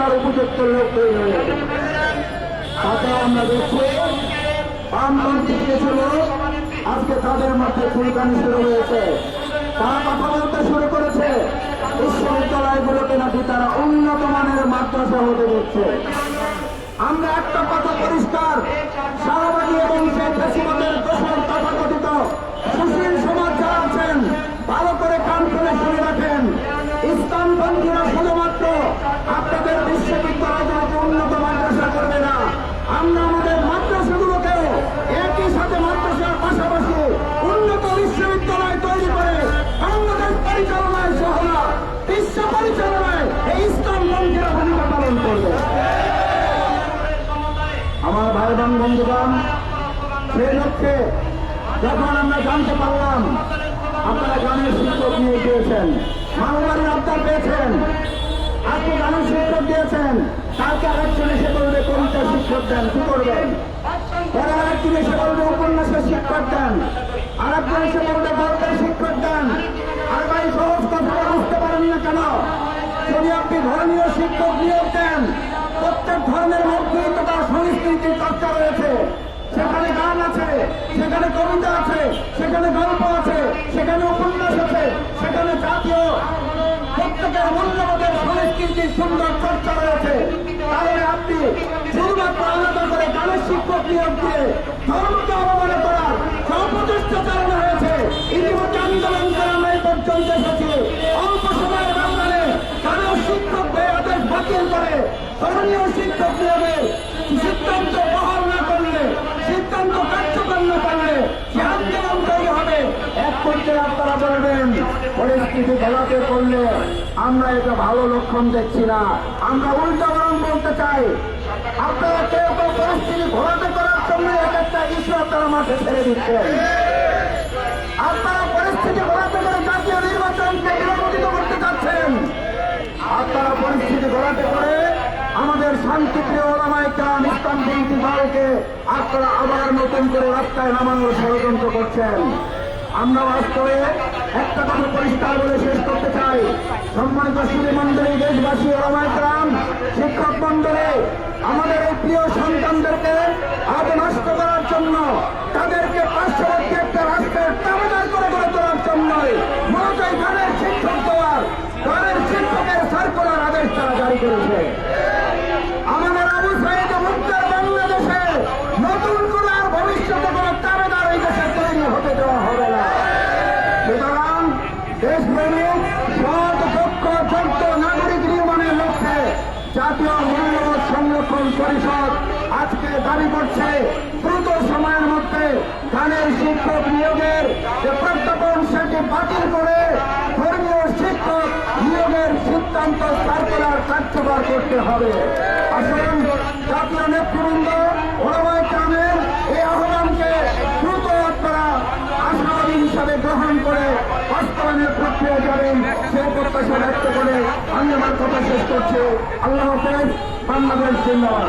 পরিচালনার উপযুক্ত লোক তৈরি হয়েছে তাতে আমরা দেখছি বামপন্থী কিছু লোক আজকে তাদের মধ্যে ফুলকানি শুরু হয়েছে। তারা কথা বলতে শুরু করেছে। বিশ্ববিদ্যালয়গুলোকে নাকি তারা উন্নত মানের মাদ্রাসা হতে দিচ্ছে। আমরা একটা কথা পরিষ্কার আমরা আমাদের মাদ্রাসাগুলোকে একই সাথে মাদ্রাসার পাশাপাশি উন্নত বিশ্ববিদ্যালয় তৈরি করে বাংলাদেশ পরিচালনায় সহ না, বিশ্ব পরিচালনায় এই ইসলামপন্থীরা ভূমিকা পালন করবে। আমার ভাই বোন বন্ধুগণ সেই লক্ষ্যে যখন আমরা জানতে পারলাম আপনারা গানের শিক্ষক নিয়ে গিয়েছেন মানবাড়ির আবদার পেয়েছেন আজকে গানের শিক্ষক দিয়েছেন কালকে আরেকজন এসে দেন কি করবেন? পরে আরেকজন এসে বলবে, উপন্যাসের শিক্ষক দেন। আরেকজন এসে বলবে গল্পের শিক্ষক দেন। আর ভাই সহজ কথা বুঝতে পারেন না কেন? যদি আপনি ধর্মীয় শিক্ষক নিয়োগ দেন, প্রত্যেক ধর্মের মধ্যেই তো তার সংস্কৃতির চর্চা রয়েছে। সেখানে গান আছে, সেখানে কবিতা আছে, সেখানে গল্প আছে, সেখানে উপন্যাস আছে, সেখানে জাতীয় প্রত্যেকের মূল্যবোধের সংস্কৃতির সুন্দর চর্চা রয়েছে। তাহলে আপনি শিক্ষক ধর্মকে অবমাননা করার সর্বচেষ্টা চালানো হয়েছে। ইতিমধ্যে আন্দোলন করে এই পর্যন্ত এসেছি। অল্প সময়ের ব্যবধানে গানের শিক্ষক হয়ে আদেশ বাতিল করে ধর্মীয় শিক্ষক নিয়োগের সিদ্ধান্ত বহাল না করলে, সিদ্ধান্ত কার্যকর না করলে সে আন্দোলন তৈরি হবে, এক পর্যায়ে আপনারা বলবেন, পরিস্থিতি ঘোলাতে করলে আমরা এটা ভালো লক্ষণ দেখছি না। আমরা উল্টা বরং বলতে চাই। আপনারা কেউ কেউ পরিস্থিতি ঘোলাতে করার জন্য এক একটা আপনারা মাঠে ছেড়ে দিচ্ছেন। আপনারা পরিস্থিতি ঘোলাতে করে জাতীয় নির্বাচনকে বিলম্বিত করতে চাচ্ছেন। আপনারা পরিস্থিতি ঘোরাতে করে আমাদের আপনারা আবার নতুন করে রাস্তায় নামানোর ষড়যন্ত্র করছেন। আমরা বাস্তবে একটা কথা পরিষ্কার বলে শেষ করতে চাই। সম্মানিত সুদী মন্ডলী দেশবাসী, ওলামায় কাম শিক্ষক মন্ডলী করেছে। আমাদের আবু সাইদ মুক্তার বাংলাদেশে নতুন করে আর ভবিষ্যতে কোনো দাবেদার এই দেশে তৈরি হতে দেওয়া হবে না। সুতরাং দেশপ্রেমিক, সৎ, দক্ষ যোগ্য নাগরিক নির্মাণের লক্ষ্যে জাতীয় মূল্যবোধ সংরক্ষণ পরিষদ আজকে দাবি করছে, দ্রুত সময়ের মধ্যে গানের শিক্ষক নিয়োগের যে প্রজ্ঞাপন সেটি বাতিল করে ধর্মীয় শিক্ষক নিয়োগের সিদ্ধান্ত সার্কুলার কার্যকর করতে হবে। আসুন, জাতীয় নেতৃবৃন্দ, ওলামায় কামের এই আহ্বানকে দ্রুত আপনারা আশাবাদী হিসাবে গ্রহণ করে বাস্তবায়নের প্রক্রিয়া যাবেন। সেই প্রত্যাশা ব্যক্ত করে আমি আমার কথা শেষ করছি। আল্লাহ হাফেজ, বাংলাদেশ জিন্দাবাদ।